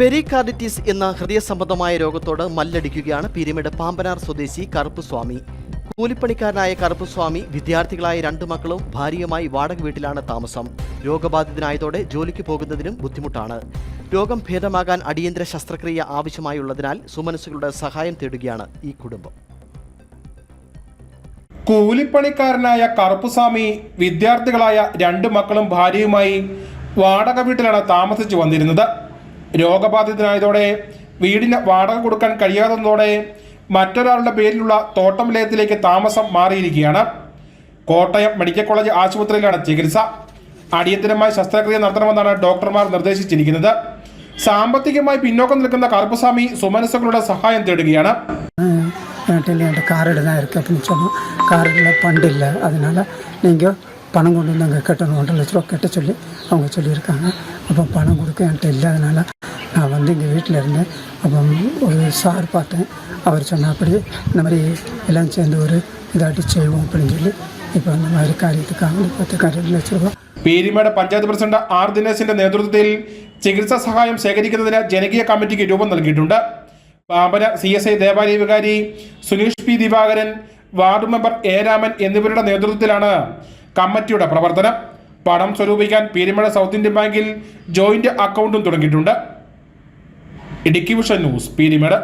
Pericarditis എന്ന ഹൃദയ സംബന്ധമായ രോഗത്തോട് മല്ലടിക്കുകയാണ് പീരിമിഡ് പാമ്പനാർ സ്വദേശി കറുപ്പുസ്വാമി കൂലിപ്പണിക്കാരനായ കറുപ്പുസ്വാമി വിദ്യാർത്ഥികളായ രണ്ടു മക്കളും ഭാര്യയുമായി വാടക വീട്ടിലാണ് താമസം. രോഗബാധിതനായതോടെ ജോലിക്ക് പോകുന്നതിനും ബുദ്ധിമുട്ടാണ്. രോഗം ഭേദമാകാൻ അടിയന്തര ശസ്ത്രക്രിയ ആവശ്യമായുള്ളതിനാൽ സുമനസ്സുകളുടെ സഹായം തേടുകയാണ് ഈ കുടുംബം. കൂലിപ്പണിക്കാരനായ കറുപ്പുസ്വാമി വിദ്യാർത്ഥികളായ രണ്ട് മക്കളും ഭാര്യയുമായി വാടക വീട്ടിലാണ് താമസിച്ചു വന്നിരുന്നത്. രോഗബാധിതനായതോടെ വീടിന് വാടക കൊടുക്കാൻ കഴിയാത്തതോടെ മറ്റൊരാളുടെ പേരിലുള്ള തോട്ടം ലയത്തിലേക്ക് താമസം മാറിയിരിക്കുകയാണ് കോട്ടയം മെഡിക്കൽ കോളേജ് ആശുപത്രിയിലാണ് ചികിത്സ അടിയന്തരമായി ശസ്ത്രക്രിയ നടത്തണമെന്നാണ് ഡോക്ടർമാർ നിർദ്ദേശിച്ചിരിക്കുന്നത് സാമ്പത്തികമായി പിന്നോക്കം നിൽക്കുന്ന കറുപ്പുസ്വാമി സുമനസ്സുകളുടെ സഹായം തേടുകയാണ് வீட்டில் என்கிட்ட கார்டு தான் இருக்குது அப்படின்னு சொன்னோம் கார்டில் ஃபண்ட் இல்லை அதனால் நீங்கள் பணம் கொண்டு வந்து அங்கே கட்டணும் ஒன்றரை லட்ச ரூபா கட்ட சொல்லி அவங்க சொல்லியிருக்காங்க அப்போ பணம் கொடுக்க என்கிட்ட இல்லை அதனால் நான் வந்து இங்கே வீட்டில் இருந்தேன் அப்போ ஒரு சார் பார்த்தேன் அவர் சொன்னபடி இந்த மாதிரி எல்லாம் சேர்ந்து ஒரு இதாட்டி செய்வோம் அப்படின்னு சொல்லி இப்போ அந்த மாதிரி காரியத்துக்காக வந்து பத்து ரெண்டு லட்ச ரூபா പീരിമേട് പഞ്ചായത്ത് പ്രസിഡന്റ് ആർ ദിനേശിന്റെ നേതൃത്വത്തിൽ ചികിത്സാ സഹായം ശേഖരിക്കുന്നതിന് ജനകീയ കമ്മിറ്റിക്ക് രൂപം നൽകിയിട്ടുണ്ട് പാമ്പന സി എസ് ഐ ദേവാലയ വികാരി Suneesh P Divakaran ward member A Raman എന്നിവരുടെ നേതൃത്വത്തിലാണ് കമ്മിറ്റിയുടെ പ്രവർത്തനം പണം സ്വരൂപിക്കാൻ പീരിമേട് സൗത്ത് ഇന്ത്യൻ ബാങ്കിൽ ജോയിന്റ് അക്കൗണ്ടും തുടങ്ങിയിട്ടുണ്ട് Idukki vision news Peermade.